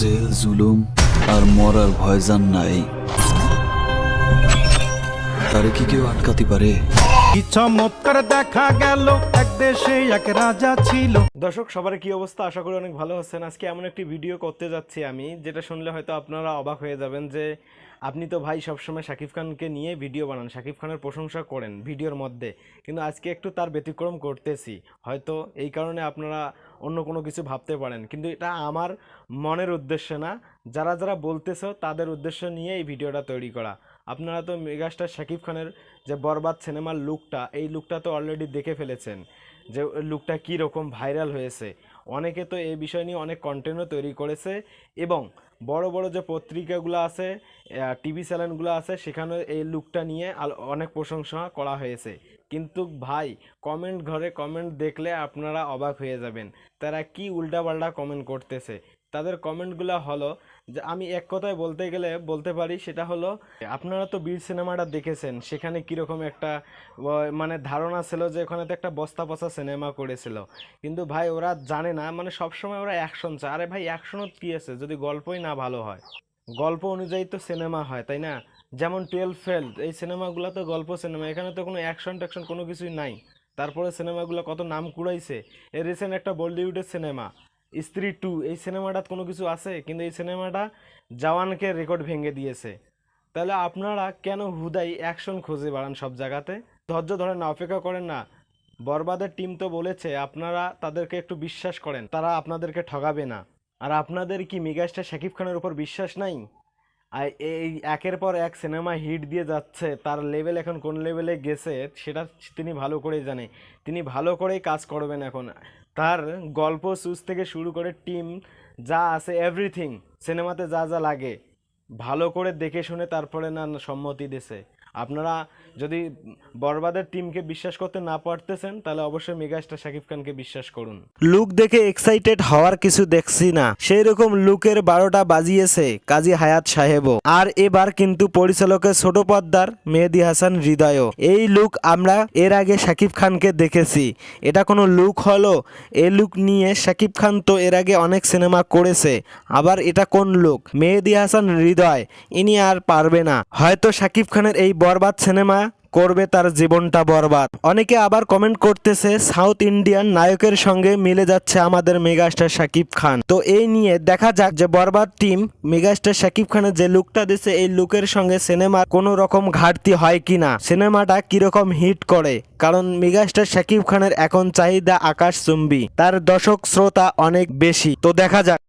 Jail জুলুম আর মরার ভয়জান নাই। তারে কি কেউ আটকাতে পারে? কি চমৎকার দেখা গেল এক দেশে এক রাজা ছিল। দর্শক সবার কি অবস্থা? আশা করি অনেক ভালো আছেন। আজকে এমন একটি ভিডিও করতে যাচ্ছি আমি যেটা শুনলে হয়তো আপনারা অবাক হয়ে যাবেন যে আপনি তো ভাই সবসময় শাকিব খানকে নিয়ে ভিডিও বানান শাকিব খানের প্রশংসা করেন ভিডিওর মধ্যে। কিন্তু আজকে একটু তার ব্যতিক্রম করতেছি। হয়তো এই কারণে আপনারা অন্য কোনো কিছু ভাবতে পারেন। কিন্তু এটা আমার মনের উদ্দেশ্যে না। যারা যারা বলতেছো, তাদের উদ্দেশ্য নিয়ে এই ভিডিওটা তৈরি করা। আপনারা তো মেগাস্টার শাকিব খানের যে বরবাদ সিনেমার লুকটা, এই লুকটা তো অলরেডি দেখে ফেলেছেন যে লুকটা কী রকম ভাইরাল হয়েছে। অনেকে তো এই বিষয় নিয়ে অনেক কন্টেন্টও তৈরি করেছে এবং বড় বড় যে পত্রিকাগুলো আছে টিভি চ্যানেলগুলো আছে সেখানে এই লুকটা নিয়ে অনেক প্রশংসা করা হয়েছে। কিন্তু ভাই কমেন্ট ঘরে কমেন্ট দেখলে আপনারা অবাক হয়ে যাবেন। তারা কি উল্টাপাল্টা কমেন্ট করতেছে? তাদের কমেন্টগুলো হলো যে, আমি এক কথায় বলতে গেলে বলতে পারি, সেটা হলো, আপনারা তো বীর সিনেমাটা দেখেছেন, সেখানে কীরকম একটা মানে ধারণা ছিল যে ওখানে তো একটা বস্তা পচা সিনেমা করেছিল। কিন্তু ভাই, ওরা জানে না মানে সবসময় ওরা অ্যাকশন চায়। আরে ভাই অ্যাকশনও কী আছে? যদি গল্পই না ভালো হয়। গল্প অনুযায়ী তো সিনেমা হয়, তাই না? যেমন টুয়েলভ ফেল এই সিনেমাগুলো তো গল্প সিনেমা, এখানে তো কোনো অ্যাকশন ট্যাকশন কোনো কিছুই নাই। তারপরে সিনেমাগুলো কত নাম কুড়াইছে এর রিসেন্ট একটা বলিউডের সিনেমা, স্ত্রী টু এই সিনেমাটা কোনো কিছু আছে? কিন্তু এই সিনেমাটা জওয়ানকে রেকর্ড ভেঙে দিয়েছে। তাহলে আপনারা কেন হুদাই অ্যাকশন খুঁজে বাড়ান সব জায়গাতে? ধৈর্য ধরেন না, অপেক্ষা করেন না। বরবাদের টিম তো বলেছে, আপনারা তাদেরকে একটু বিশ্বাস করেন, তারা আপনাদেরকে ঠগাবে না। আর আপনাদের কি মেগাস্টার শাকিব খানের উপর বিশ্বাস নাই? এই একের পর এক সিনেমা হিট দিয়ে যাচ্ছে, তার লেভেল এখন কোন লেভেলে গেছে, সেটা তিনি ভালো করেই জানে। তিনি ভালো করেই কাজ করবেন এখন। তার গল্প সুস থেকে শুরু করে টিম যা আছে এভরিথিং সিনেমাতে যা যা লাগে। ভালো করে দেখে শুনে তারপরে না সম্মতি দিছে। আপনারা যদি বরবাদের টিমকে বিশ্বাস করতে না পারতেছেন, তাহলে অবশ্যই মেগাস্টার শাকিব খানকে বিশ্বাস করুন। লুক দেখে এক্সাইটেড হওয়ার কিছু দেখছি না। সেই রকম লুকের বারোটা বাজিয়েছে কাজী হায়াত সাহেবও। আর এবার কিন্তু পরিচালকের ছোট পর্দার মেহেদি হাসান হৃদয়ও। এই লুক আমরা এর আগে শাকিব খানকে দেখেছি। এটা কোনো লুক হলো? এই লুক নিয়ে শাকিব খান তো এর আগে অনেক সিনেমা করেছে। আবার এটা কোন লুক? মেহেদি হাসান হৃদয় ইনি আর পারবে না। হয়তো শাকিব খানের এই বরবাদ সিনেমা করবে তার জীবনটা বরবাদ। অনেকে আবার কমেন্ট করতেছে, সাউথ ইন্ডিয়ান নায়কের সঙ্গে মিলে যাচ্ছে আমাদের মেগাস্টার শাকিব খান। তো এই নিয়ে দেখা যাক যে বরবাদ টিম মেগাস্টার শাকিব খানের যে লুকটা দিছে, এই লুকের সঙ্গে সিনেমার কোনো রকম ঘাটতি হয় কিনা সিনেমাটা কীরকম হিট করে? কারণ মেগাস্টার শাকিব খানের এখন চাহিদা আকাশ চুম্বি, তার দর্শক শ্রোতা অনেক বেশি। তো দেখা যাক।